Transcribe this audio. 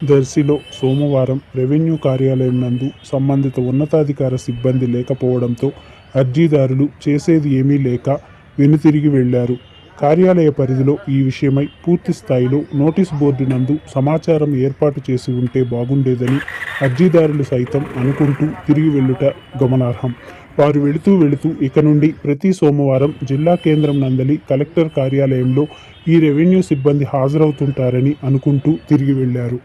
దర్శిలో సోమవారం రెవెన్యూ కార్యాలయం నందు సంబంధిత ఉన్నతాధికార సిబ్బంది లేకపోవడంతో అర్జీదారులు చేసేది ఏమీ లేక వెనుతిరిగి వెళ్ళారు. కార్యాలయ పరిధిలో ఈ విషయమై పూర్తి స్థాయిలో నోటీస్ బోర్డు నందు సమాచారం ఏర్పాటు చేసి ఉంటే బాగుండేదని అర్జీదారులు సైతం అనుకుంటూ తిరిగి వెళ్ళుట గమనార్హం. వారు వెళుతూ వెళుతూ ఇక నుండి ప్రతి సోమవారం జిల్లా కేంద్రం నందలి కలెక్టర్ కార్యాలయంలో ఈ రెవెన్యూ సిబ్బంది హాజరవుతుంటారని అనుకుంటూ తిరిగి వెళ్ళారు.